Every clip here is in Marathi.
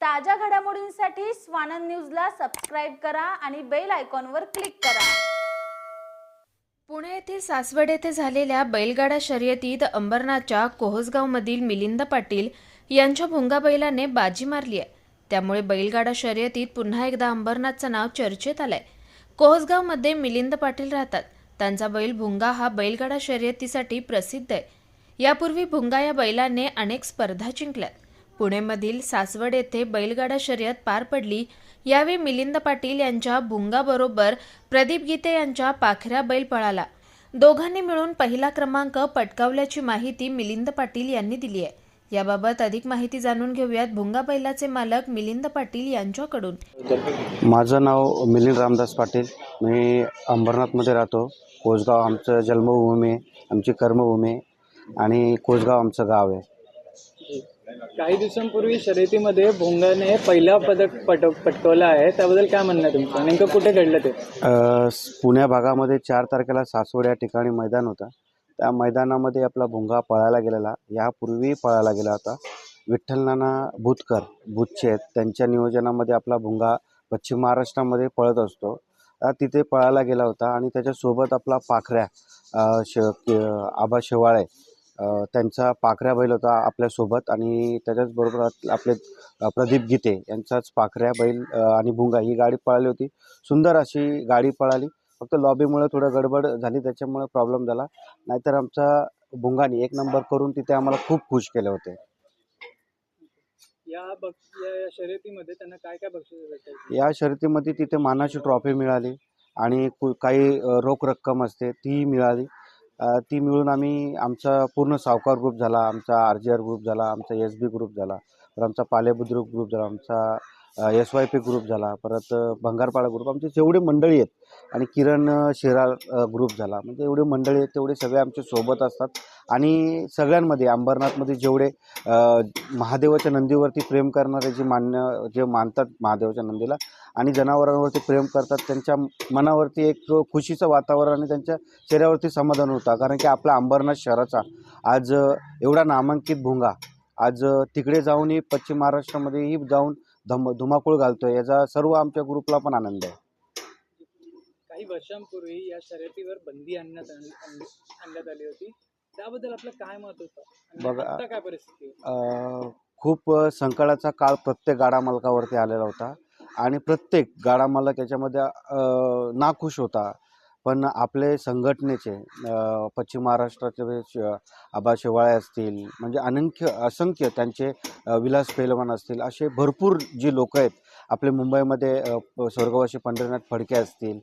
ताज्या घडामोडींसाठी स्वानंद न्यूजला सबस्क्राईब करा आणि बेल आयकॉनवर क्लिक करा. पुणे येथील सासवड येथे झालेल्या बैलगाडा शर्यतीत अंबरनाथच्या कोहसगावमधील मिलिंद पाटील यांच्या भुंगा बैलाने बाजी मारली आहे. त्यामुळे बैलगाडा शर्यतीत पुन्हा एकदा अंबरनाथचं नाव चर्चेत आलंय. कोहसगावमध्ये मिलिंद पाटील राहतात. त्यांचा बैल भुंगा हा बैलगाडा शर्यतीसाठी प्रसिद्ध आहे. यापूर्वी भुंगा या बैलाने अनेक स्पर्धा जिंकल्यात. पुणेमधील सासवड येथे बैलगाडा शर्यत पार पडली. यावेळी मिलिंद पाटील यांच्या भुंगाबरोबर प्रदीप गीते यांच्या पाखऱ्या बैल पळाला. दोघांनी मिळून पहिला क्रमांक पटकावल्याची माहिती मिलिंद पाटील यांनी दिली आहे. याबाबत अधिक माहिती जाणून घेऊयात भुंगा बैलाचे मालक मिलिंद पाटील यांच्याकडून. माझं नाव मिलिंद रामदास पाटील. मी अंबरनाथमध्ये राहतो. कोसगाव आमचं जन्मभूमी आहे आमची कर्मभूमी आहे आणि कोसगाव आमचं गाव आहे. काही दिवसांपूर्वी शर्यतीमध्ये भोंगाने पहिला पदक पट पटकवलं आहे. त्याबद्दल काय म्हणणं आहे तुमचं? नेमकं कुठे घडलं ते? अ, स- पुण्या भागामध्ये चार तारखेला सासवड या ठिकाणी मैदान होतं. त्या मैदानामध्ये आपला भुंगा पळायला गेलेला. यापूर्वी पळायला गेला होता. विठ्ठल नाना भूतकर भूतचे आहेत त्यांच्या नियोजनामध्ये आपला भुंगा पश्चिम महाराष्ट्रामध्ये पळत असतो. अ, तिथे पळायला गेला होता आणि त्याच्यासोबत आपला पाखऱ्या अ, श क- आबा शेवाळे त्यांचा पाखऱ्या बैल होता आपल्यासोबत आणि त्याच्याचबरोबर आप- आपले प्रदीप गीते यांचाच पाखऱ्या बैल आणि भुंगा ही गाडी पळाली होती. सुंदर अशी गाडी पळाली. फक्त लॉबीमुळे थोडं गडबड झाली त्याच्यामुळे प्रॉब्लेम झाला. नाहीतर आमचा भुंगाने एक नंबर करून तिथे आम्हाला खूप खुश केले होते. या शर्यतीमध्ये त्यांना काय काय बक्षीस भेटेल या शर्यतीमध्ये तिथे मानाची ट्रॉफी मिळाली आणि काही रोख रक्कम असते तीही मिळाली. ती मिळून आम्ही आमचा पूर्ण सावकार ग्रुप झाला आमचा आर जी आर ग्रुप झाला आमचा एस बी ग्रुप झाला परत आमचा पालेबुद्रुक ग्रुप झाला आमचा एस वाय पी ग्रुप झाला परत भंगारपाडा ग्रुप आमचे जेवढे मंडळी आहेत आणि किरण शिराळ ग्रुप झाला म्हणजे एवढे मंडळी आहेत तेवढे सगळे आमचे सोबत असतात आणि सगळ्यांमध्ये अंबरनाथमध्ये जेवढे महादेवाच्या नंदीवरती प्रेम करणारे जे मान्य जे मानतात महादेवाच्या नंदीला आणि जनावरांवरती प्रेम करतात त्यांच्या मनावरती एक खुशीचं वातावरण आणि त्यांच्या चेहऱ्यावरती समाधान होतं. कारण की आपला अंबरनाथ शहराचा आज एवढा नामांकित भुंगा आज तिकडे जाऊनही पश्चिम महाराष्ट्रामध्येही जाऊन धम धुमाकूळ घालतोय याचा सर्व आमच्या ग्रुपला पण आनंद आहे. काही वर्षांपूर्वी या शर्यतीवर बंदी आणण्यात आण- आण- आणण्यात आली होती. त्याबद्दल आपलं काय मत होतं? बघा, काय परिस्थिती खूप संकटाचा काळ प्रत्येक गाडा मालकावरती आलेला होता. आणि प्रत्येक गाडा मालक याच्यामध्ये नाखुश होता. पण आपले संघटनेचे पश्चिम महाराष्ट्राचे आबा शेवाळे असतील म्हणजे अनंख्य असंख्य त्यांचे विलास पेलवान असतील असे भरपूर जी लोक आहेत आपले मुंबईमध्ये स्वर्गवासी पंढरीनाथ फडके असतील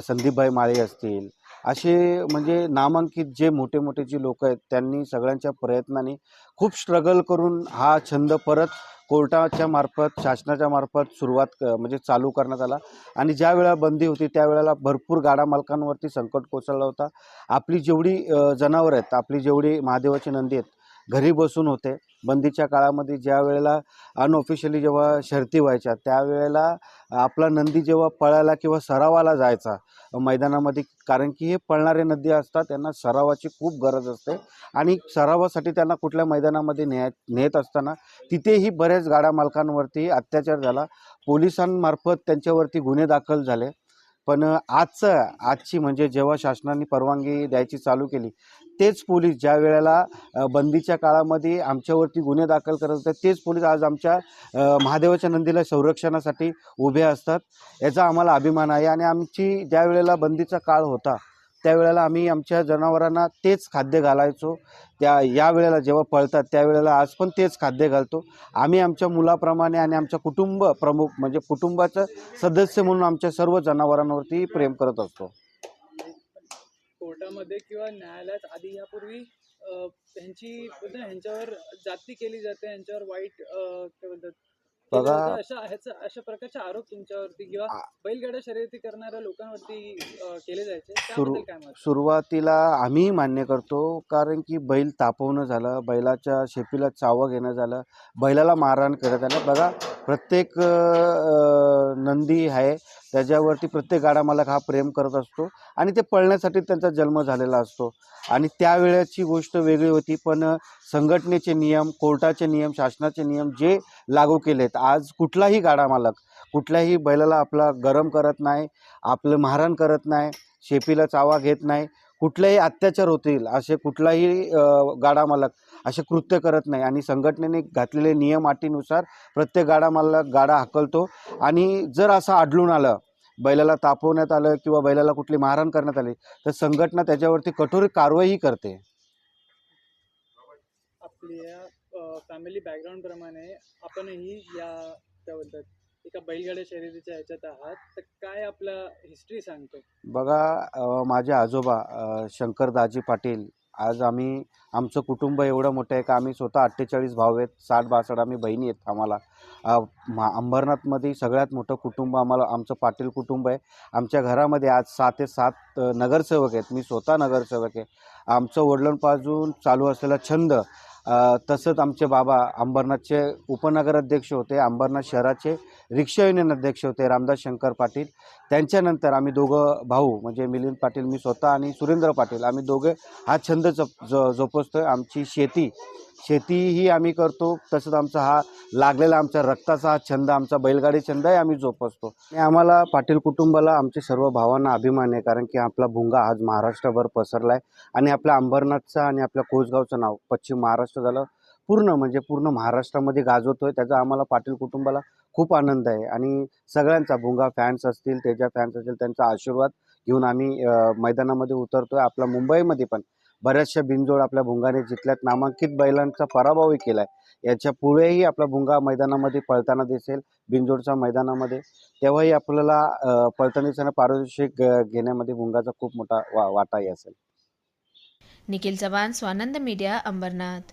संदीपभाई माळी असतील असे म्हणजे नामांकित जे मोठे मोठे जे लोक आहेत त्यांनी सगळ्यांच्या प्रयत्नाने खूप स्ट्रगल करून हा छंद परत कोर्टाच्या मार्फत शासनाच्या मार्फत सुरुवात क- म्हणजे चालू करण्यात आला. आणि ज्या वेळा बंदी होती त्यावेळेला भरपूर गाडा मालकांवरती संकट कोसळला होता. आपली जेवढी जनावरं आहेत आपली जेवढी महादेवाची नंदी आहेत घरी बसून होते. बंदीच्या काळामध्ये ज्या वेळेला अनऑफिशियली जेव्हा शर्ती व्हायच्या त्यावेळेला आपला नंदी जेव्हा पळायला किंवा सरावाला जायचा मैदानामध्ये कारण की हे पळणारे नदी असतात त्यांना सरावाची खूप गरज असते. आणि सरावासाठी त्यांना कुठल्या मैदानामध्ये न्याय नेत असताना तिथेही बऱ्याच गाड्या मालकांवरती अत्याचार झाला. पोलिसांमार्फत त्यांच्यावरती गुन्हे दाखल झाले. पण आजचं आजची म्हणजे जेव्हा शासनाने परवानगी द्यायची चालू केली तेच पोलीस ज्या वेळेला बंदीच्या काळामध्ये आमच्यावरती गुन्हे दाखल करत होते तेच पोलीस आज आमच्या महादेवाच्या नंदीला संरक्षणासाठी उभे असतात. याचा आम्हाला अभिमान आहे आणि आमची ज्या वेळेला बंदीचा काळ होता त्यावेळेला आम्ही आमच्या जनावरांना तेच खाद्य घालायचो. त्या या वेळेला जेव्हा पळतात त्यावेळेला आज पण तेच खाद्य घालतो. आम्ही आमच्या मुलाप्रमाणे आणि आमच्या कुटुंब प्रमुख म्हणजे कुटुंबाचं सदस्य म्हणून आमच्या सर्व जनावरांवरती प्रेम करत असतो. कोर्टामध्ये किंवा न्यायालयात आधी यापूर्वी ह्यांची ह्यांच्यावर जाती केली जाते यांच्यावर वाईट काय बोलतात बघा-. अशा ह्याचा अशा प्रकारचे आरोप तुमच्यावरती किंवा बैलगाड्या शर्यती करणाऱ्या लोकांवरती केले जायचे. सुरू त्याबद्दल काय मत सुरुवातीला आम्ही मान्य करतो कारण की बैल तापवणं झालं बैलाच्या शेपीला चावं घेणं झालं बैलाला मारहाण करत आलं. बघा प्रत्येक अ, नंदी आहे त्याच्यावरती प्रत्येक गाडा मालक हा प्रेम करत असतो आणि ते पळण्यासाठी त्यांचा जन्म झालेला असतो. आणि त्यावेळेची गोष्ट वेगळी होती पण संघटनेचे नियम कोर्टाचे नियम शासनाचे नियम जे लागू केलेत आज कुठलाही गाडा मालक कुठल्याही बैलाला आपला गरम करत नाही आपलं मारहाण करत नाही शेपीला चावा घेत नाही कुठलेही अत्याचार होतील असे कुठलाही गाडा मालक असे कृत्य करत नाही. आणि संघटनेने घातलेले नियम अटीनुसार प्रत्येक गाडा मालक गाडा हाकलतो. आणि जर असं आढळून आलं बैलाला तापवण्यात आलं किंवा बैलाला कुठली मारहाण करण्यात आली तर संघटना त्याच्यावरती कठोर कारवाईही करते. आपल्या फॅमिली बॅकग्राऊंड प्रमाणे आपणही या त्याबद्दल एका बैलगाड्या शर्यतीच्या ह्याच्यात आहात. तर काय आपला हिस्ट्री सांगतो? बघा माझे आजोबा शंकर दाजी पाटील आज आम्ही आमचं कुटुंब एवढं मोठं आहे का आम्ही स्वतः अठ्ठेचाळीस भाऊ आहेत साठ बासष्ट आम्ही बहिणी आहेत आम्हाला. अंबरनाथमध्ये सगळ्यात मोठं कुटुंब आम्हाला आमचं पाटील कुटुंब आहे. आमच्या घरामध्ये आज सात ते सात नगरसेवक आहेत. मी स्वतः नगरसेवक आहे. आमचं वडिलांपासून चालू असलेला छंद तसंच आमचे बाबा अंबरनाथचे उपनगर अध्यक्ष होते अंबरनाथ शहराचे रिक्षा युनियन अध्यक्ष होते रामदास शंकर पाटील. त्यांच्यानंतर आम्ही दोघं भाऊ म्हणजे मिलिंद पाटील मी स्वतः आणि सुरेंद्र पाटील आम्ही दोघे हा छंद जप ज आहे आमची शेती शेतीही आम्ही करतो. तसंच आमचा हा लागलेला आमच्या रक्ताचा हा छंद आमचा बैलगाडी छंदही आम्ही जोपासतो. आणि आम्हाला पाटील कुटुंबाला आमच्या सर्व भावांना अभिमान आहे कारण की आपला भुंगा आज महाराष्ट्रभर पसरला आहे आणि आपल्या अंबरनाथचं आणि आपल्या कोसगावचं नाव पश्चिम महाराष्ट्र झालं पूर्ण म्हणजे पूर्ण महाराष्ट्रामध्ये गाजवतोय. त्याचा आम्हाला पाटील कुटुंबाला खूप आनंद आहे. आणि सगळ्यांचा भुंगा फॅन्स असतील त्याच्या फॅन्स असतील त्यांचा आशीर्वाद घेऊन आम्ही मैदानामध्ये उतरतोय. आपल्या मुंबईमध्ये पण बऱ्याचशा बिनजोड आपल्या भुंगाने जिथल्यात नामांकित बैलांचा पराभवही केला आहे याच्या पुढेही आपला भुंगा मैदानामध्ये पळताना दिसेल बिनजोडच्या मैदानामध्ये. तेव्हाही आपल्याला पळताना दिसताना पारितोषिक घेण्यामध्ये भुंगाचा खूप मोठा वा वाटाही असेल. निखिल चव्हाण स्वानंद मीडिया अंबरनाथ.